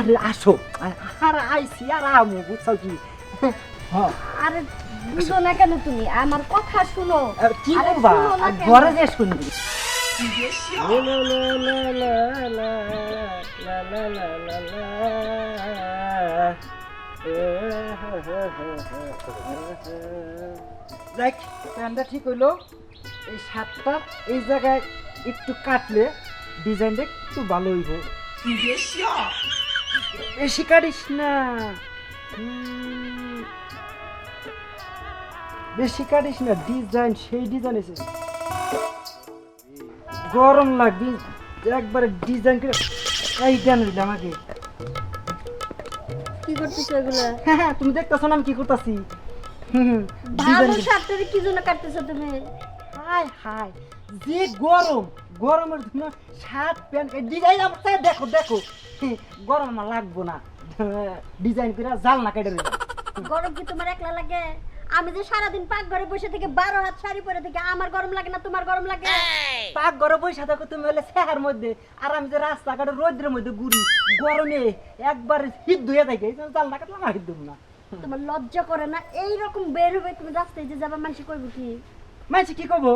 আরে আসো আর আইসি আর আমু বুঝছ কি আরে বুঝো না কেন তুমি আমার কথা শুনো কি করবা ঘরে যে শুনবি দেখ প্যান্টটা ঠিক হইল এই সাতটা এই জায়গায় একটু কাটলে ডিজাইনটা একটু ভালো হইব বেশি না। হুম, বেশি কাটিস না ডিজাইন সেই ডিজাইন এসে গরম লাগবে একবারে ডিজাইন করে এই দেন আমাকে। কি করতেছো এগুলো? হ্যাঁ হ্যাঁ তুমি দেখতেছো না আমি কি করতেছি? ভালো শার্টটারে কি জন্য কাটতেছো তুমি? হাই হাই যে গরম গরমের জন্য শার্ট প্যান্ট ডিজাইন আমার দেখো দেখো। গরম আমার লাগবো না। ডিজাইন করে জাল না কেটে দেবো। গরম কি তোমার একলা লাগে? আমি যে সারাদিন পাক ঘরে বসে থেকে বারো হাত শাড়ি পরে থেকে আমার গরম লাগে না তোমার গরম লাগে? পাক ঘরে বসে থাকো তুমি হলে চেহার মধ্যে। আর আমি যে রাস্তাঘাটে রোদ্রের মধ্যে ঘুরি গরমে একবার হিট ধুয়ে থাকে জাল না কাটলে আমার হিট দেবো না। তোমার লজ্জা করে না? এই রকম বের হবে তুমি রাস্তায় যে যাবা মানুষ করব কি? মাইছি কি করব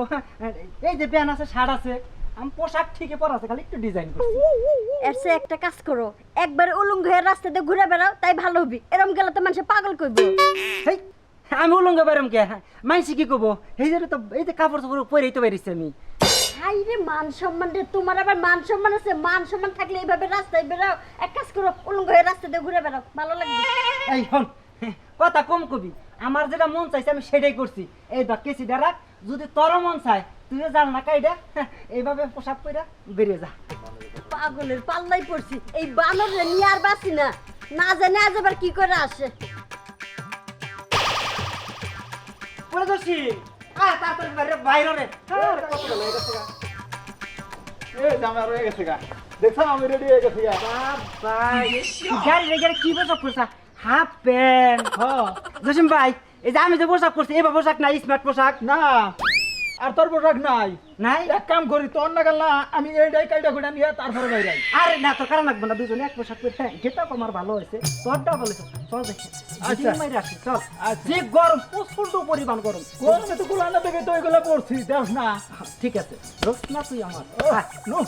এই যে প্যান্ট আছে শার্ট আছে। আমি পোশাক ঠিকই পরা আছে খালি একটু ডিজাইন করছি। এর চেয়ে একটা কাজ করো একবার উলঙ্গ হয়ে রাস্তাতে ঘুরে বেড়াও তাই ভালো হবে। এরম গেলে তো মানুষ পাগল করবে। হেই, আমি উলঙ্গ বেরম কে? মাইছি কি এই যে তো এই যে কাপড় চোপড় পরেই তো বেরিয়েছি আমি। হাই রে মান সম্মান রে তোমার আবার মান সম্মান আছে? মান সম্মান থাকলে এইভাবে রাস্তায় বেরাও এক কাজ করো উলঙ্গ হয়ে রাস্তাতে ঘুরে বেড়াও ভালো লাগবে। এই হন কথা কম কবি। আমার যেটা মন চাইছে আমি সেটাই করছি। এই দেখ কেসি রাখ। যদি তোর মন চায় তুই জাল না কাইডা এইভাবে পোশাক পরে বেরিয়ে যা। পাগলের পাল্লাই পড়ছি এই বানর নিয়ে আর বাঁচি না। না জানে আজ আবার কি করে আসে। পরে দোষী আ তাড়াতাড়ি বাইরে বাইরে রে। আরে কত বেলা হয়ে গেছে গা। এ জামা রয়ে গেছে গা। দেখছ আমি রেডি হয়ে গেছি গাড়ি রে গাড়ি কি পোশাক পরছা? Half pant. হ্যাঁ। জসিম ভাই এই যে আমি যে পোশাক পরছি এবার পোশাক নাই স্মার্ট পোশাক? না। আর তোর পোশাক নাই। নাই? এক কাম করি তোর না গেল আমি এইটাই কাইটা করে নিয়ে তারপরে বাইরে। আরে না তোর কারণ লাগবে না দুজনে এক পোশাক পরে। হ্যাঁ গেটা আমার ভালো হয়েছে। তোরটাও ভালো চল দেখি। আচ্ছা। মাইরে আসি চল। আচ্ছা। যে গরম প্রচণ্ড পরিমাণ গরম। গরমে তো গুলানো দেখে তো এগুলো পড়ছি দেখ না। ঠিক আছে। না তুই আমার। ও, আয়। নো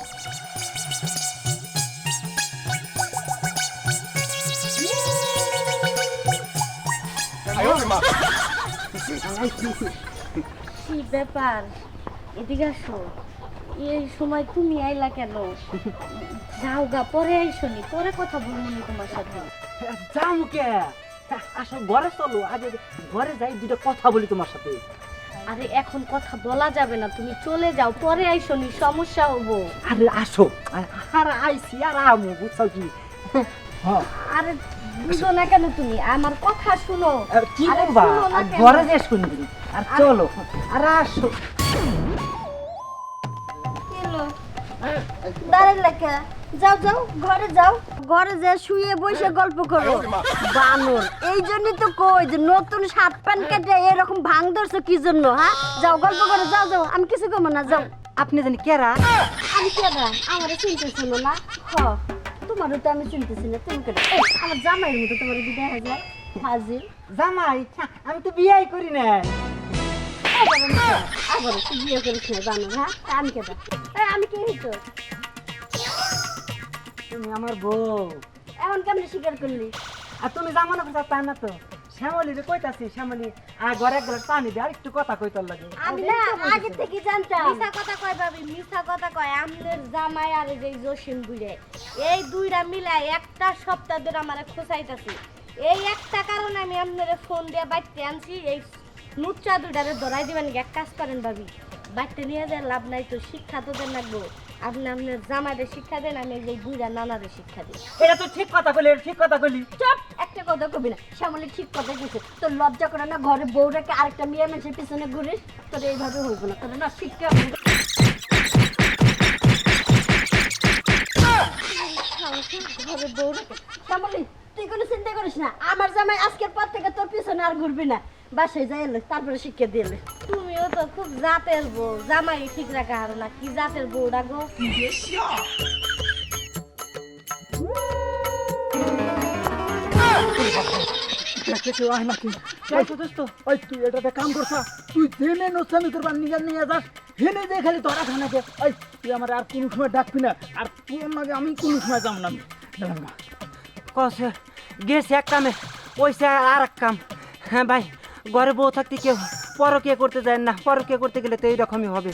কি ব্যাপার? এদিকে আসো। এই সময় তুমি আইলা কেন? যাও গা পরে আইসনি পরে কথা বলব তোমার সাথে। যাও মুখে আসো ঘরে চলো। আগে ঘরে যাই দুটো কথা বলি তোমার সাথে। আরে এখন কথা বলা যাবে না তুমি চলে যাও পরে আইসনি সমস্যা হব। আরে আসো। আর আইসি আর আমু বুঝছ কি? আরে বুঝো না কেন তুমি? আমার কথা শুনো। আর কি করবা ঘরে যে শুনবি আর চলো। আর আসো। দাঁড়ান লেখা। যাও যাও ঘরে যাও। ঘরে যা শুয়ে বসে গল্প করো। বানর এই জন্যই তো কই যে নতুন সাত প্যান্ট কেটে এরকম ভাঙ ধরছো কি জন্য হ্যাঁ? যাও গল্প করো যাও যাও। আমি কিছু কমো না যাও। আপনি জানি কেরা? আমি কেডা আমার চিনতেছি না। হ। তোমারও আমি চিনতেছি না, তুমি কেন? আমার জামাইয়ের মতো তোমার কি দেখা যায়? জামাই আমি তো বিয়াই করি না। আবার আবার তুই বিয়ে করিস না বানর হ্যাঁ আমি তুমি আমার বউ। এখন কেমনে স্বীকার করলি? আর তুমি জামানো তা না তো? শ্যামলি রে কইতাছি, শ্যামলি আর ঘরে গ্লাস পানি দে আর একটু কথা কইতার লাগে। আমি না আগে থেকে জানতাম। মিথ্যা কথা কয় ভাবি মিথ্যা কথা কয়। আমাদের জামাই আর এই জসিম বুড়ে এই দুইটা মিলাই একটা সপ্তাহ ধরে আমার খোঁচাইতাছি। এই একটা কারণে আমি আপনার ফোন দিয়ে বাইতে আনছি, এই নুচ্চা দুইটারে ধরাই দিবেন এক কাজ করেন ভাবি বাইতে নিয়ে যায় লাভ নাই তো, শিক্ষা তো দেন লাগবো। আপনি আপনার জামাইদের শিক্ষা দেন আমি এই দুইটা নানাদের শিক্ষা দিই। এটা তো ঠিক কথা কইলি ঠিক কথা কইলি। চুপ একটা কথা কবি না। শ্যামলি ঠিক কথা কিছু তোর লজ্জা করে না ঘরে বউ রেখে আরেকটা মেয়ে মানুষের পিছনে ঘুরিস? তোর এইভাবে হইব না তোর না শিক্ষা ঘরে বউ রেখে। শ্যামলি তুই কোনো চিন্তা করিস না আমার জামাই আজকের পর থেকে তোর পিছনে আর ঘুরবি না। বাসায় যাই এলে তারপরে শিক্ষা দিয়ে এলে তুমিও তো খুব জাতের বউ জামাই ঠিক রাখা হারো না কি জাতের বউ রাখো আজকে কেউ আয় নাকি? ওই তুই এটাতে কাম করছা? তুই জেনে নোসামি করবার নিয়ে নিয়ে যাস। হেনে যে খালি ধরা খানাকে ওই তুই আমার আর কোনো সময় ডাকবি না। আর তুই আমাকে আমি কোনো সময় যাম না। গেছে এক কামে ওইসে আর এক কাম। হ্যাঁ ভাই ঘরে বউ থাকতে কেউ পরকে করতে যায় না পরকে করতে গেলে তো এইরকমই হবে।